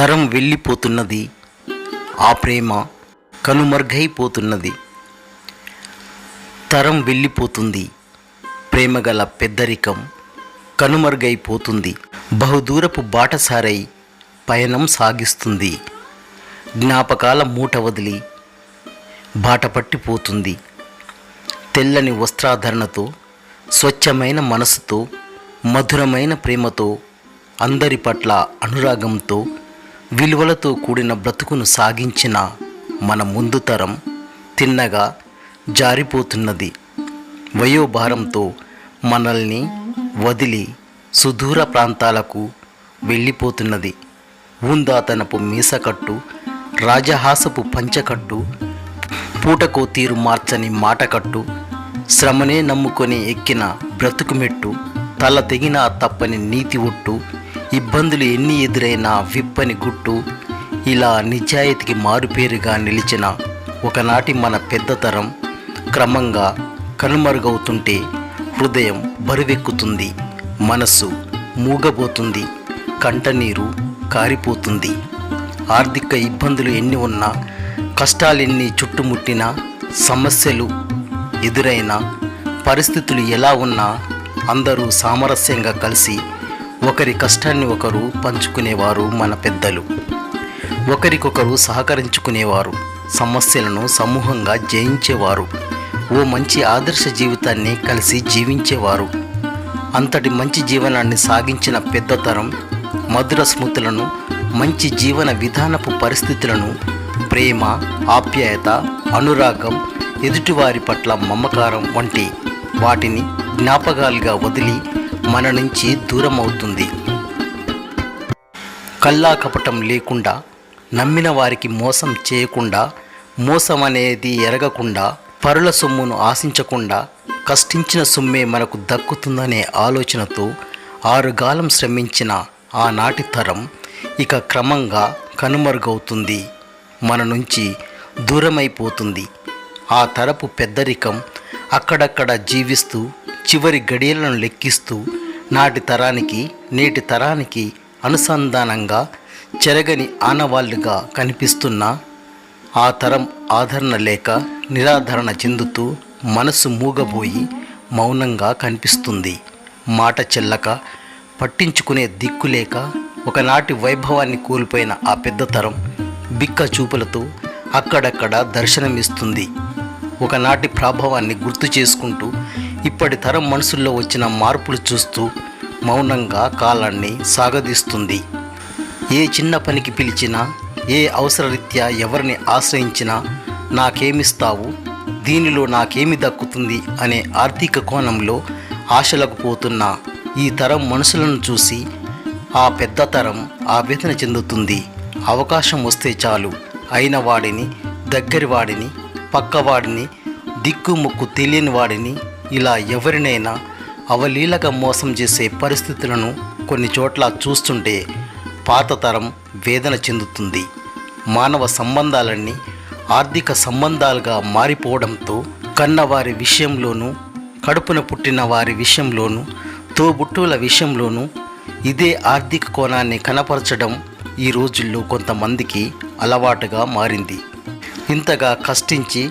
తరం వెళ్ళిపోతున్నది. ఆ ప్రేమ కనుమరుగైపోతున్నది. తరం వెళ్ళిపోతుంది. ప్రేమగల పెద్దరికం కనుమరుగైపోతుంది. బహుదూరపు బాటసారై పయనం సాగిస్తుంది. జ్ఞాపకాల మూట వదిలి బాట పట్టిపోతుంది. తెల్లని వస్త్రాధరణతో స్వచ్ఛమైన మనసుతో మధురమైన ప్రేమతో అందరి పట్ల అనురాగంతో విలువలతో కూడిన బ్రతుకును సాగించిన మన ముందు తరం తిన్నగా జారిపోతున్నది. వయోభారంతో మనల్ని వదిలి సుదూర ప్రాంతాలకు వెళ్ళిపోతున్నది. ఊందాతనపు మీసకట్టు రాజహాసపు పంచకట్టు పూటకో తీరు మార్చని మాటకట్టు శ్రమనే నమ్ముకొని ఎక్కిన బ్రతుకుమెట్టు తల తెగిన తప్పని నీతి ఒట్టు ఇబ్బందులు ఎన్ని ఎదురైనా విప్పని గుట్టు. ఇలా నిజాయితీకి మారుపేరుగా నిలిచిన ఒకనాటి మన పెద్దతరం క్రమంగా కనుమరుగవుతుంటే హృదయం బరువెక్కుతుంది మనస్సు మూగబోతుంది కంటనీరు కారిపోతుంది. ఆర్థిక ఇబ్బందులు ఎన్ని ఉన్నా కష్టాలెన్ని చుట్టుముట్టినా సమస్యలు ఎదురైనా పరిస్థితులు ఎలా ఉన్నా అందరూ సామరస్యంగా కలిసి ఒకరి కష్టాన్ని ఒకరు పంచుకునేవారు మన పెద్దలు. ఒకరికొకరు సహకరించుకునేవారు సమస్యలను సమూహంగా జయించేవారు. ఓ మంచి ఆదర్శ జీవితాన్ని కలిసి జీవించేవారు. అంతటి మంచి జీవనాన్ని సాగించిన పెద్ద తరం మధుర స్మృతులను మంచి జీవన విధానపు పరిస్థితులను ప్రేమ ఆప్యాయత అనురాగం ఎదుటివారి పట్ల మమకారం వంటి వాటిని జ్ఞాపకాలుగా వదిలి మన నుంచి దూరం అవుతుంది కల్లా కపటం లేకుండా నమ్మిన వారికి మోసం చేయకుండా మోసం అనేది ఎరగకుండా పరుల సొమ్మును ఆశించకుండా కష్టించిన సొమ్మే మనకు దక్కుతుందనే ఆలోచనతో ఆరుగాలం శ్రమించిన ఆనాటి తరం ఇక క్రమంగా కనుమరుగవుతుంది మన నుంచి దూరమైపోతుంది. ఆ తరపు పెద్దరికం అక్కడక్కడ జీవిస్తూ చివరి గడియలను లెక్కిస్తూ నాటి తరానికి నేటి తరానికి అనుసంధానంగా చెరగని ఆనవాళ్ళుగా కనిపిస్తున్న ఆ తరం ఆదరణ లేక నిరాధరణ చెందుతూ మనసు మూగబోయి మౌనంగా కనిపిస్తుంది. మాట చెల్లక పట్టించుకునే దిక్కు లేక ఒకనాటి వైభవాన్ని కోల్పోయిన ఆ పెద్ద తరం బిక్క చూపులతో అక్కడక్కడ దర్శనమిస్తుంది. ఒకనాటి ప్రాభవాన్ని గుర్తు చేసుకుంటూ ఇప్పటి తరం మనసుల్లో వచ్చిన మార్పులు చూస్తూ మౌనంగా కాలాన్ని సాగదీస్తుంది. ఏ చిన్న పనికి పిలిచినా ఏ అవసరరీత్యా ఎవరిని ఆశ్రయించినా నాకేమిస్తావు? దీనిలో నాకేమి దక్కుతుంది? అనే ఆర్థిక కోణంలో ఆశలకు పోతున్న ఈ తరం మనుషులను చూసి ఆ పెద్ద తరం ఆవేదన చెందుతుంది. అవకాశం వస్తే చాలు. అయిన వాడిని దగ్గరి వాడిని పక్కవాడిని దిక్కుముక్కు తెలియని వాడిని ఇలా ఎవరినైనా అవలీలగా మోసం చేసే పరిస్థితులను కొన్ని చోట్ల చూస్తుంటే పాత తరం వేదన చెందుతుంది. మానవ సంబంధాలన్నీ ఆర్థిక సంబంధాలుగా మారిపోవడంతో కన్నవారి విషయంలోనూ కడుపున పుట్టిన వారి విషయంలోనూ తోబుట్టుల విషయంలోనూ ఇదే ఆర్థిక కోణాన్ని కనపరచడం ఈ రోజుల్లో కొంతమందికి అలవాటుగా మారింది. ఇంతగా కష్టించి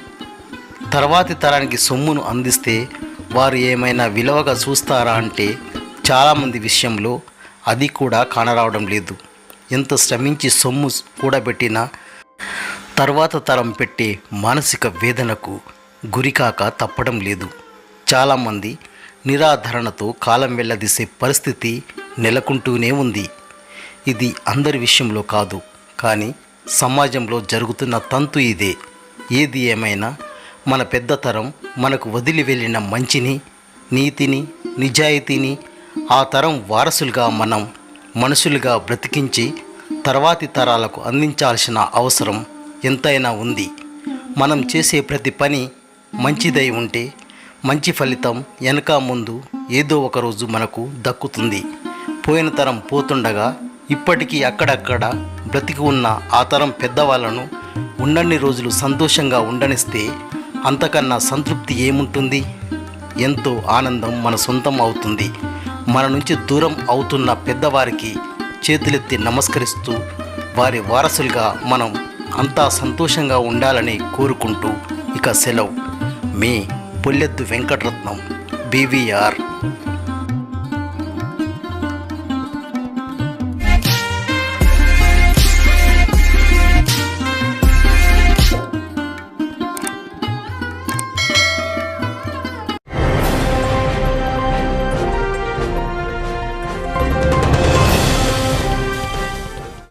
తర్వాతి తరానికి సొమ్మును అందిస్తే వారు ఏమైనా విలువగా చూస్తారా అంటే చాలామంది విషయంలో అది కూడా కానరావడం లేదు. ఎంత శ్రమించి సొమ్ము కూడబెట్టినా తర్వాత తరం పెట్టే మానసిక వేదనకు గురికాక తప్పడం లేదు. చాలామంది నిరాధరణతో కాలం వెళ్ళదీసే పరిస్థితి నెలకొంటూనే ఉంది. ఇది అందరి విషయంలో కాదు కానీ సమాజంలో జరుగుతున్న తంతు ఇదే. ఏది ఏమైనా మన పెద్ద తరం మనకు వదిలి వెళ్ళిన మంచిని నీతిని నిజాయితీని ఆ తరం వారసులుగా మనం మనుషులుగా బ్రతికించి తర్వాతి తరాలకు అందించాల్సిన అవసరం ఎంతైనా ఉంది. మనం చేసే ప్రతి పని మంచిదై ఉంటే మంచి ఫలితం వెనక ముందు ఏదో ఒక రోజు మనకు దక్కుతుంది. పోయిన తరం పోతుండగా ఇప్పటికీ అక్కడక్కడ బ్రతికి ఉన్న ఆ తరం పెద్దవాళ్ళను ఉన్నన్ని రోజులు సంతోషంగా ఉండనిస్తే అంతకన్నా సంతృప్తి ఏముంటుంది? ఎంతో ఆనందం మన సొంతం అవుతుంది. మన నుంచి దూరం అవుతున్న పెద్దవారికి చేతులెత్తి నమస్కరిస్తూ వారి వారసులుగా మనం అంతా సంతోషంగా ఉండాలని కోరుకుంటూ ఇక సెలవు. మీ పుల్లెద్దు వెంకటరత్నం బీవీఆర్.